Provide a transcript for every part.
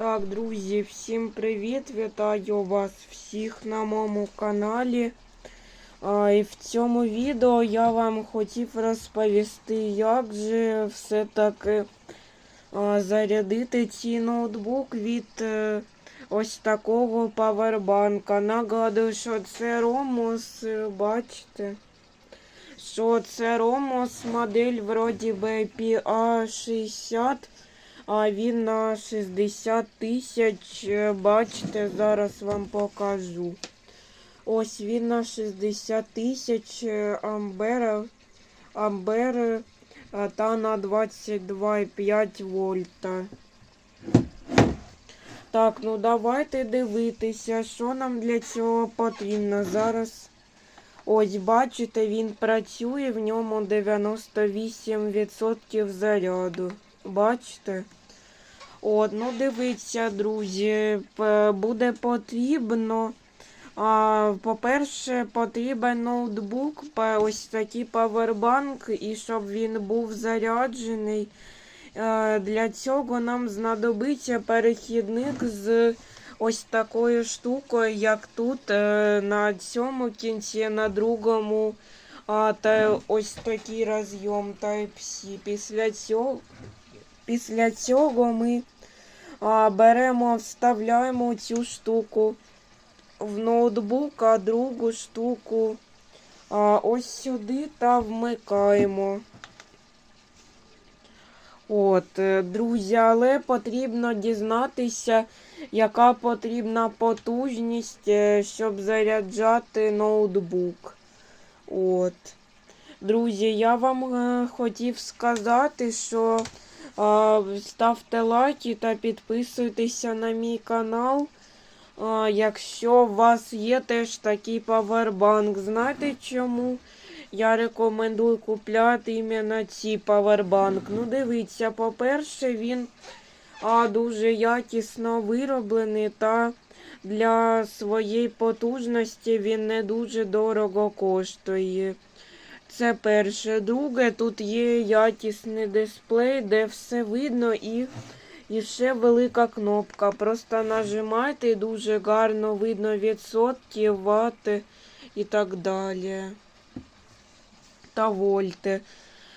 Так, друзі, всім привіт! Вітаю вас всіх на моєму каналі. А, і в цьому відео я вам хотів розповісти, як же все-таки зарядити цей ноутбук від е, ось такого павербанка. Нагадую, що це Ромос, е, бачите, що це Ромос модель вроді би PA60. А він на 60 тисяч. е, Бачите, зараз вам покажу. Ось він на 60 тисяч е, амбера, амбер е, та на 22,5 вольта. Так, ну давайте дивитися, що нам для цього потрібно. Зараз ось бачите, він працює, в ньому 98% заряду. Бачите? От, ну дивіться, друзі, буде потрібно. По-перше, потрібен ноутбук, ось такий павербанк, і щоб він був заряджений. Е, Для цього нам знадобиться перехідник з ось такою штукою, як тут, е, на цьому кінці, на другому. Та ось такий розйом Type-C. Після цього, після цього ми а, беремо, вставляємо цю штуку в ноутбук, а другу штуку а, ось сюди та вмикаємо. От, е, друзі, але потрібно дізнатися, яка потрібна потужність, е, щоб заряджати ноутбук. От. Друзі, я вам е, хотів сказати, що ставте лайки та підписуйтеся на мій канал. Якщо у вас є теж такий павербанк, знаєте чому? Я рекомендую купляти іменно цей павербанк. Ну, дивіться, по-перше, він дуже якісно вироблений та для своєї потужності він не дуже дорого коштує. Це перше. Друге, тут є якісний дисплей, де все видно і, і ще велика кнопка. Просто нажимайте і дуже гарно видно відсотки, вати і так далі. Та вольти.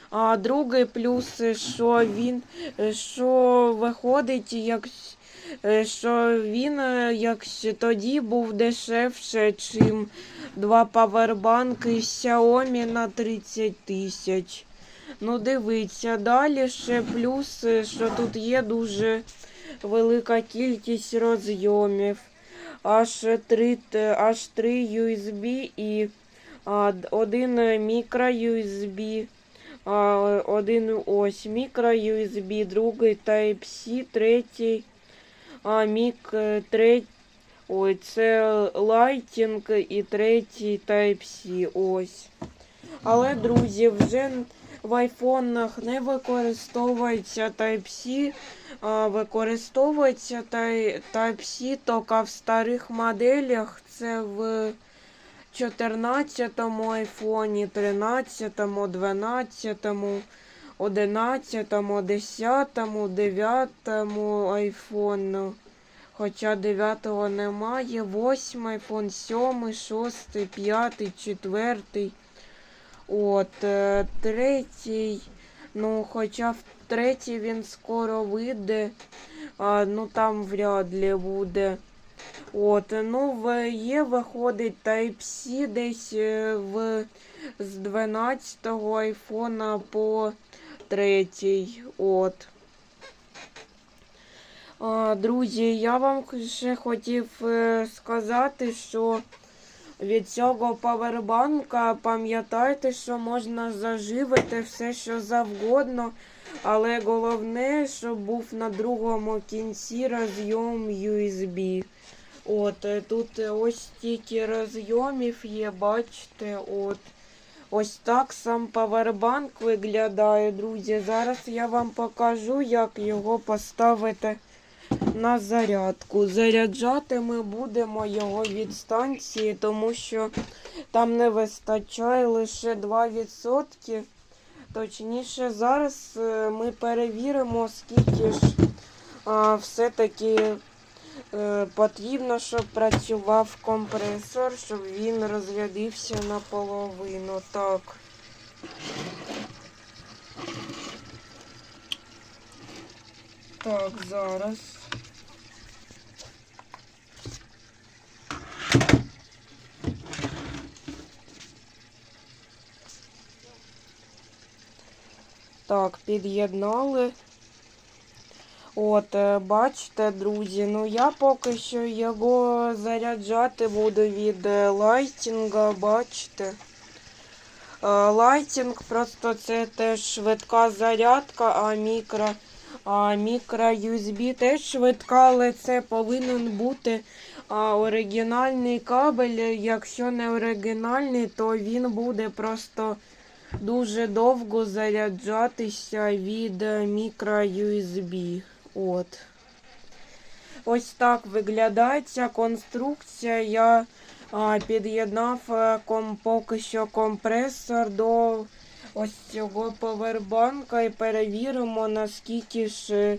А другий плюс, що він що виходить, як що він е, як тоді був дешевше, чим два павербанки Xiaomi на 30 тисяч. Ну, дивіться, далі ще плюс, е, що тут є дуже велика кількість розйомів. Аж 3, аж 3 USB і а, один мікро USB. А, один ось мікро USB, другий Type-C, третій а, мік, е, третій, ой, це Lighting і третій Type-C, ось. Але, друзі, вже в айфонах не використовується Type-C, а використовується Ty- Type-C тільки в старих моделях, це в 14 айфоні, 13, 12, 11, 10, 9 айфону. Хоча 9 немає, 8 айфон, 7, 6, 5, 4. От, е, третій. Ну, хоча в третій він скоро вийде, а, ну там вряд ли буде. От, ну, є виходить Type-C десь е, в з 12-го айфона по третій. От. Друзі, я вам ще хотів е, сказати, що від цього павербанка пам'ятайте, що можна заживити все, що завгодно, але головне, щоб був на другому кінці розйом USB. От, е, тут е, ось стільки розйомів є, бачите, от. Ось так сам павербанк виглядає, друзі. Зараз я вам покажу, як його поставити на зарядку. Заряджати ми будемо його від станції, тому що там не вистачає лише 2%. Точніше, зараз е, ми перевіримо, скільки ж все-таки потрібно, щоб працював компресор, щоб він розрядився наполовину. Так. Так, зараз. Так, під'єднали. От, е, бачите, друзі, ну я поки що його заряджати буду від е, лайтінга, бачите. Е, Лайтінг просто це теж швидка зарядка, а мікро, а мікро USB теж швидка, але це повинен бути а, оригінальний кабель. Якщо не оригінальний, то він буде просто дуже довго заряджатися від мікро USB. От. Ось так виглядає ця конструкція. Я під'єднав е, поки що компресор до ось цього повербанка і перевіримо, наскільки ж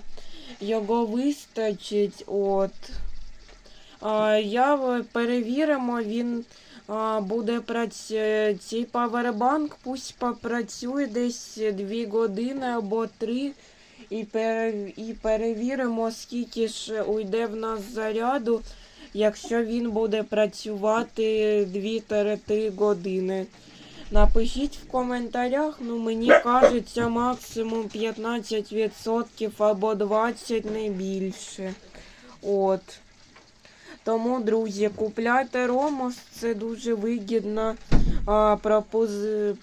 його вистачить. От. Я перевіримо, він буде працювати. Цей павербанк пусть попрацює десь 2 години або 3. І, і перевіримо, скільки ж уйде в нас заряду, якщо він буде працювати 2-3 години. Напишіть в коментарях, ну мені кажеться максимум 15% або 20% не більше. От. Тому, друзі, купляйте Ромос, це дуже пропози-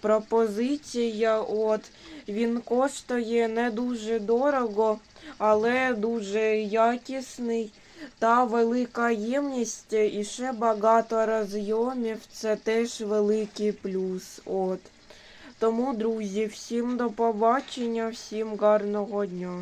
пропозиція. От. Він коштує не дуже дорого, але дуже якісний та велика ємність і ще багато розйомів. Це теж великий плюс. От. Тому, друзі, всім до побачення, всім гарного дня.